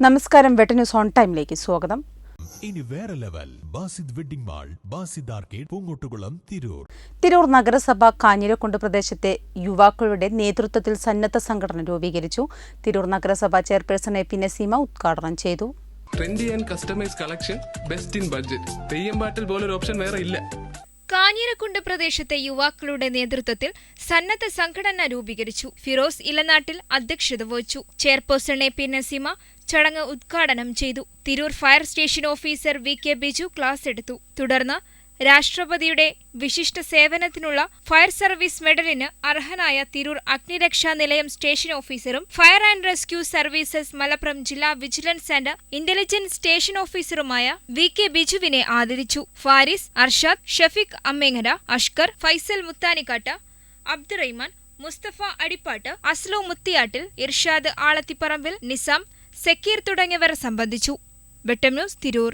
നമസ്കാരം വെട്ട news on ടൈമിലേക്ക് സ്വാഗതം. ഇനി വേറെ level. Basid wedding mall Basid arcade Poongottukulam Tirur. Tirur നഗരസഭ കാഞ്ഞിരക്കുണ്ട് പ്രദേശത്തെ യുവാക്കളുടെ നേതൃത്വത്തിൽ സന്നദ്ധ സംഘടന രൂപീകരിച്ചു. തിരൂർ നഗരസഭ ചെയർപേഴ്സൺ എ പി നസീമ ഉദ്ഘാടനം ചെയ്തു. Trendy and customise collection best in budget Theyyam പാട്ടിൽ പോലൊരു ഓപ്ഷൻ വേറെ ഇല്ല. കാഞ്ഞിരക്കുണ്ട് പ്രദേശത്തെ യുവാക്കളുടെ നേതൃത്വത്തിൽ സന്നദ്ധ സംഘടന രൂപീകരിച്ചു. ഫിറോസ് ഇലനാട്ടിൽ അധ്യക്ഷത വഹിച്ചു. ചെയർപേഴ്സൺ എ പി നസീമ ചടങ്ങ് ഉദ്ഘാടനം ചെയ്തു. Tirur fire station officer V K Biju class എടുത്തു. തുടർന്ന് രാഷ്ട്രപതിയുടെ വിശിഷ്ട സേവനത്തിനുള്ള ഫയർ സർവീസ് മെഡലിന് അർഹനായ തിരൂർ അഗ്നിരക്ഷാ നിലയം സ്റ്റേഷൻ ഓഫീസറും fire and rescue services Malappuram ജില്ലാ വിജിലൻസ് ആൻഡ് ഇന്റലിജൻസ് സ്റ്റേഷൻ ഓഫീസറുമായ വി കെ ബിജുവിനെ ആദരിച്ചു. ഫാരിസ് അർഷാദ് ഷഫീഖ് അമ്മേങ്ങര അഷ്കർ ഫൈസൽ മുത്താനിക്കാട്ട് അബ്ദുറഹിമാൻ മുസ്തഫ അടിപ്പാട്ട് അസ്ലു മുത്തിയാട്ടിൽ ഇർഷാദ് ആളത്തിപ്പറമ്പിൽ നിസാം സക്കീർ തുടങ്ങിയവർ സംബന്ധിച്ചു. വെട്ടം ന്യൂസ് തിരൂർ.